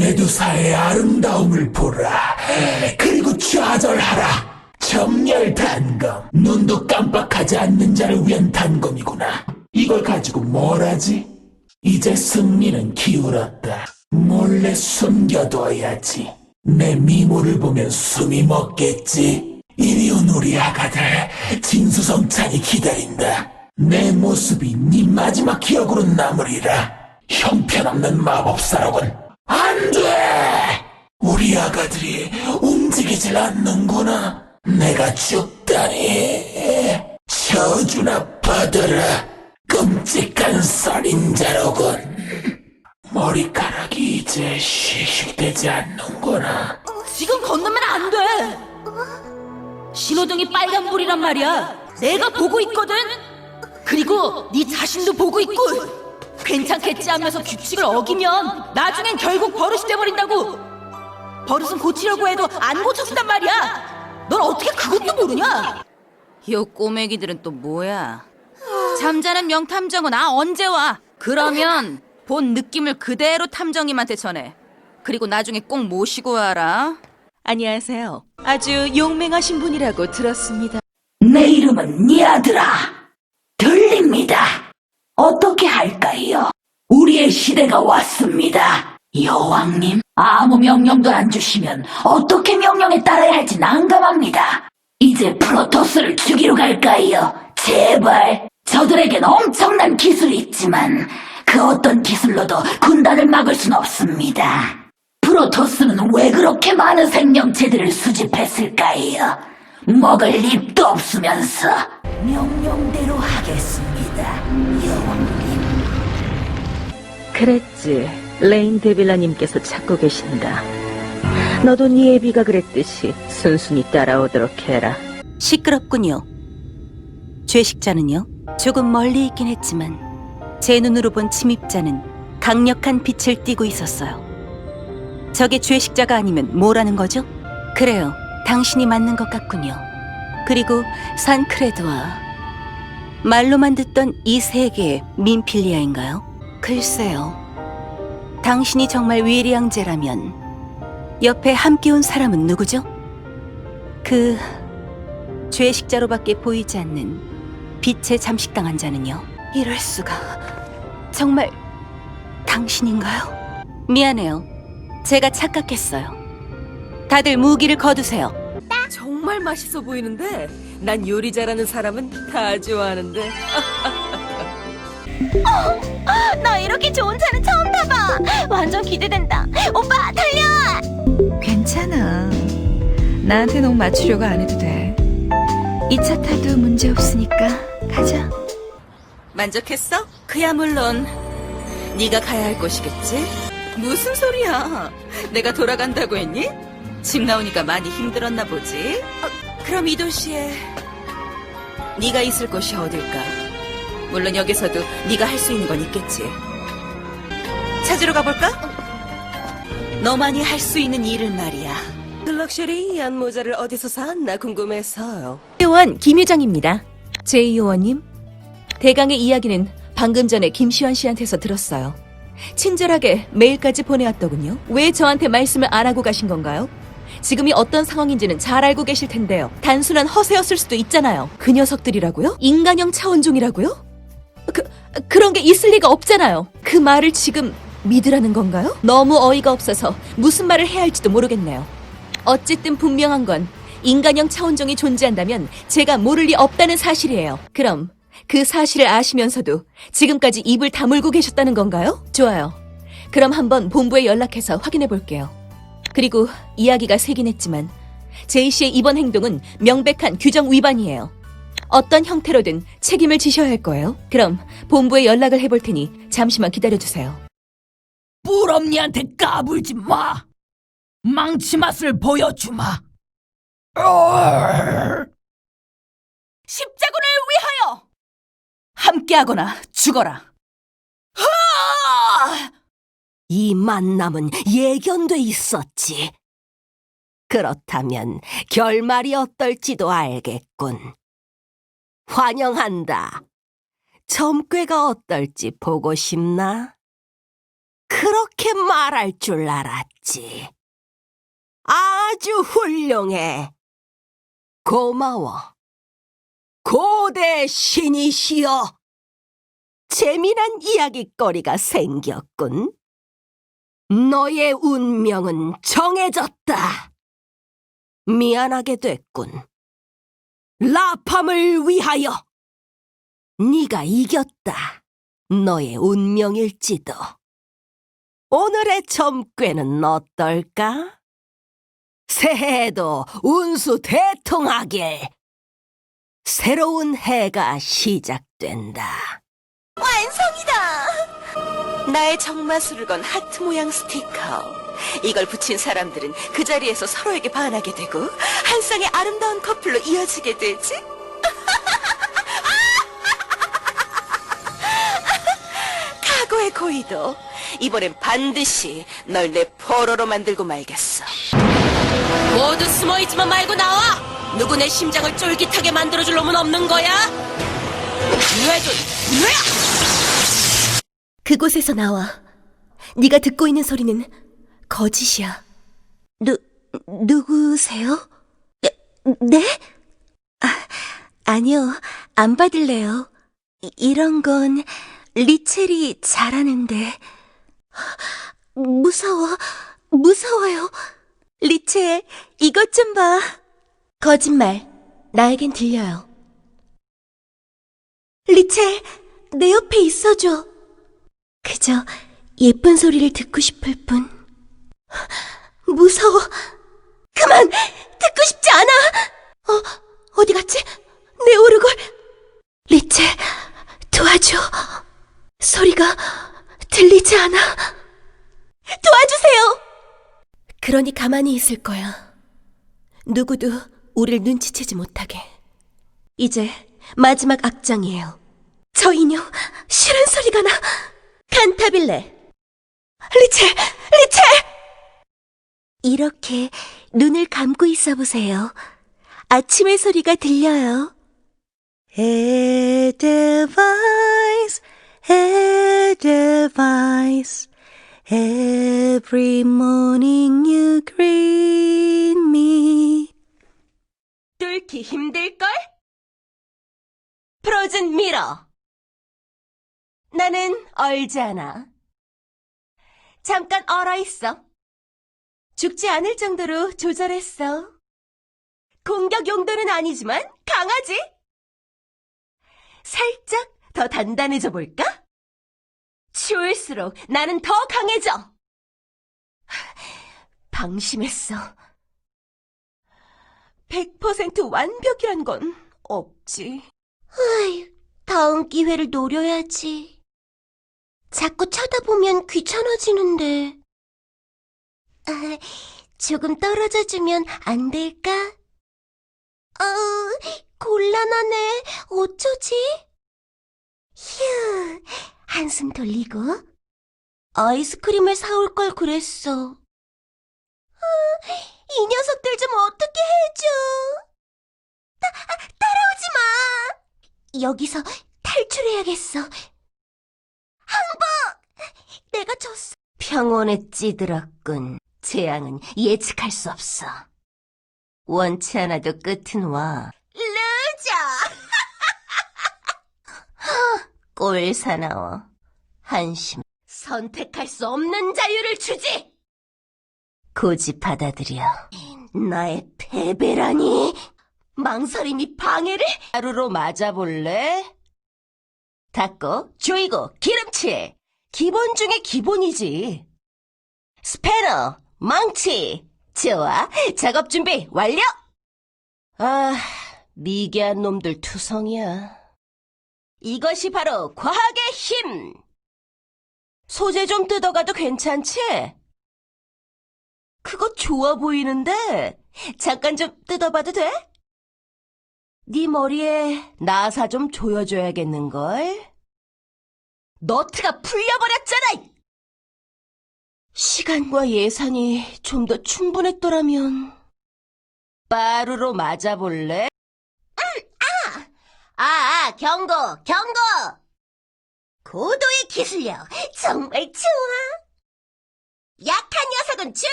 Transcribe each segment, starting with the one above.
메두사의 아름다움을 보라. 그리고 좌절하라. 정렬 단검. 눈도 깜빡하지 않는 자를 위한 단검이구나. 이걸 가지고 뭘 하지? 이제 승리는 기울었다. 몰래 숨겨둬야지. 내 미모를 보면 숨이 먹겠지. 이리 온 우리 아가들. 진수성찬이 기다린다. 내 모습이 네 마지막 기억으로 남으리라. 형편없는 마법사로군. 안 돼! 우리 아가들이 움직이질 않는구나. 내가 죽다니. 저주나 받아라. 끔찍한 살인자로군. 머리카락이 이제 씩씩대지 않는구나. 지금 건너면 안 돼. 신호등이 빨간불이란 말이야. 내가 보고 있거든. 그리고 네 자신도 보고 있고. 괜찮겠지 하면서 규칙을 어기면 나중엔 결국 버릇이 돼버린다고. 버릇은 고치려고 해도 안 고쳐진단 말이야. 넌 어떻게 그것도 모르냐? 요 꼬맹이들은 또 뭐야? 잠자는 명탐정은 아 언제 와? 그러면 본 느낌을 그대로 탐정님한테 전해. 그리고 나중에 꼭 모시고 와라. 안녕하세요. 아주 용맹하신 분이라고 들었습니다. 내 이름은 니아드라. 들립니다. 어떻게 할까요? 우리의 시대가 왔습니다. 여왕님, 아무 명령도 안 주시면 어떻게 명령에 따라야 할지 난감합니다. 이제 프로토스를 죽이러 갈까요? 제발. 저들에겐 엄청난 기술이 있지만 그 어떤 기술로도 군단을 막을 순 없습니다. 프로토스는 왜 그렇게 많은 생명체들을 수집했을까요? 먹을 입도 없으면서 명령대로 하겠습니다, 여왕님. 그랬지. 레인 데빌라님께서 찾고 계신다. 너도 네 애비가 그랬듯이 순순히 따라오도록 해라. 시끄럽군요. 죄식자는요? 조금 멀리 있긴 했지만 제 눈으로 본 침입자는 강력한 빛을 띠고 있었어요. 저게 죄식자가 아니면 뭐라는 거죠? 그래요. 당신이 맞는 것 같군요. 그리고 산크레드와 말로만 듣던 이 세계의 민필리아인가요? 글쎄요. 당신이 정말 위리양제라면 옆에 함께 온 사람은 누구죠? 그 죄식자로밖에 보이지 않는 빛에 잠식당한 자는요. 이럴 수가. 정말 당신인가요? 미안해요. 제가 착각했어요. 다들 무기를 거두세요. 정말 맛있어 보이는데 난 요리 잘하는 사람은 다 좋아하는데 나 이렇게 좋은 차는 처음 타봐. 완전 기대된다. 오빠 달려. 괜찮아. 나한테 너무 맞추려고 안 해도 돼. 이 차 타도 문제 없으니까 가자. 만족했어? 그야 물론 네가 가야 할 곳이겠지? 무슨 소리야? 내가 돌아간다고 했니? 집 나오니까 많이 힘들었나 보지? 어, 그럼 이 도시에 네가 있을 곳이 어딜까? 물론 여기서도 네가 할 수 있는 건 있겠지. 찾으러 가볼까? 너만이 할 수 있는 일을 말이야. 그 럭셔리한 모자를 어디서 샀나 궁금해서요 요원 김유정입니다. 제이요원님, 대강의 이야기는 방금 전에 김시환 씨한테서 들었어요. 친절하게 메일까지 보내왔더군요. 왜 저한테 말씀을 안 하고 가신 건가요? 지금이 어떤 상황인지는 잘 알고 계실 텐데요. 단순한 허세였을 수도 있잖아요. 그 녀석들이라고요? 인간형 차원종이라고요? 그, 그런 게 있을 리가 없잖아요. 그 말을 지금 믿으라는 건가요? 너무 어이가 없어서 무슨 말을 해야 할지도 모르겠네요. 어쨌든 분명한 건 인간형 차원종이 존재한다면 제가 모를 리 없다는 사실이에요. 그럼 그 사실을 아시면서도 지금까지 입을 다물고 계셨다는 건가요? 좋아요. 그럼 한번 본부에 연락해서 확인해 볼게요. 그리고 이야기가 세긴 했지만 제이 씨의 이번 행동은 명백한 규정 위반이에요. 어떤 형태로든 책임을 지셔야 할 거예요. 그럼 본부에 연락을 해볼 테니 잠시만 기다려 주세요. 뿔엄니한테 까불지 마. 망치 맛을 보여주마. 십자군을 위하여 함께하거나 죽어라. 이 만남은 예견돼 있었지 그렇다면 결말이 어떨지도 알겠군 환영한다 점괘가 어떨지 보고 싶나? 그렇게 말할 줄 알았지. 아주 훌륭해. 고마워. 고대 신이시여. 재미난 이야기거리가 생겼군. 너의 운명은 정해졌다. 미안하게 됐군. 라팜을 위하여 네가 이겼다. 너의 운명일지도. 오늘의 점괘는 어떨까? 새해에도 운수 대통하길. 새로운 해가 시작된다. 나의 정마술을 건 하트 모양 스티커. 이걸 붙인 사람들은 그 자리에서 서로에게 반하게 되고 한 쌍의 아름다운 커플로 이어지게 되지. 각오의 고이도 이번엔 반드시 널 내 포로로 만들고 말겠어. 모두 숨어있지만 말고 나와! 누구 내 심장을 쫄깃하게 만들어줄 놈은 없는 거야? 뇌도 뇌야! 그곳에서 나와. 네가 듣고 있는 소리는 거짓이야. 누 누구세요? 네? 네? 아, 아니요. 안 받을래요. 이- 이런 건 리첼이 잘하는데. 무서워. 무서워요. 리첼, 이것 좀 봐. 거짓말. 나에겐 들려요. 리첼, 내 옆에 있어줘. 그저 예쁜 소리를 듣고 싶을 뿐. 무서워. 그만! 듣고 싶지 않아! 어, 어디 갔지? 내 오르골! 리체, 도와줘. 소리가 들리지 않아. 도와주세요! 그러니 가만히 있을 거야. 누구도 우릴 눈치채지 못하게. 이제 마지막 악장이에요. 저 인형, 싫은 소리가 나. 칸타빌레. 리체, 리체! 이렇게 눈을 감고 있어 보세요. 아침의 소리가 들려요. Edelweiss, Edelweiss. Every morning you greet me. 뚫기 힘들걸? 프로즌 미러. 나는 얼지 않아. 잠깐 얼어 있어. 죽지 않을 정도로 조절했어. 공격 용도는 아니지만 강하지? 살짝 더 단단해져 볼까? 추울수록 나는 더 강해져. 방심했어. 100% 완벽이란 건 없지. 아이, 다음 기회를 노려야지. 자꾸 쳐다보면 귀찮아지는데. 아, 조금 떨어져 주면 안 될까? 어, 곤란하네. 어쩌지? 휴, 한숨 돌리고. 아이스크림을 사올 걸 그랬어. 아, 이 녀석들 좀 어떻게 해줘. 따, 따라오지 마. 여기서 탈출해야겠어. 항복! 내가 졌어. 평온에 찌들었군. 재앙은 예측할 수 없어. 원치 않아도 끝은 와. 루저! 꼴 사나워. 한심. 선택할 수 없는 자유를 주지! 고집 받아들여. 나의 패배라니! 망설임이 방해를? 하루로 맞아볼래? 닦고, 조이고, 기름칠. 기본 중에 기본이지. 스패너, 망치. 좋아. 작업 준비 완료! 아, 미개한 놈들 투성이야. 이것이 바로 과학의 힘! 소재 좀 뜯어가도 괜찮지? 그거 좋아 보이는데 잠깐 좀 뜯어봐도 돼? 네 머리에 나사 좀 조여줘야겠는걸? 너트가 풀려버렸잖아! 시간과 예산이 좀 더 충분했더라면 빠루로 맞아볼래? 아, 아, 경고, 경고! 고도의 기술력, 정말 좋아. 약한 녀석은 주의!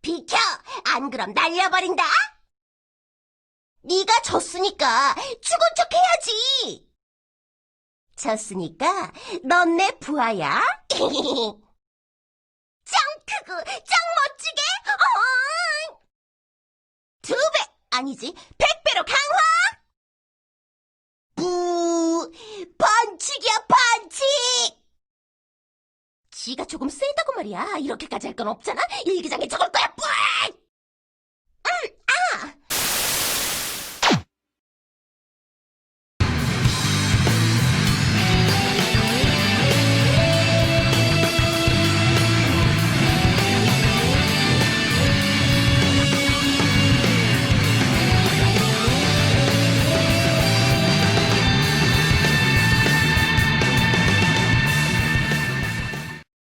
비켜! 안 그럼 날려버린다! 네가 졌으니까 죽은 척 해야지! 졌으니까 넌 내 부하야? 짱 크고 짱 멋지게! 어흥! 두 배! 아니지, 백 배로 강화! 부! 반칙이야, 반칙! 지가 조금 세다고 말이야. 이렇게까지 할 건 없잖아. 일기장에 적을 거야, 뿌!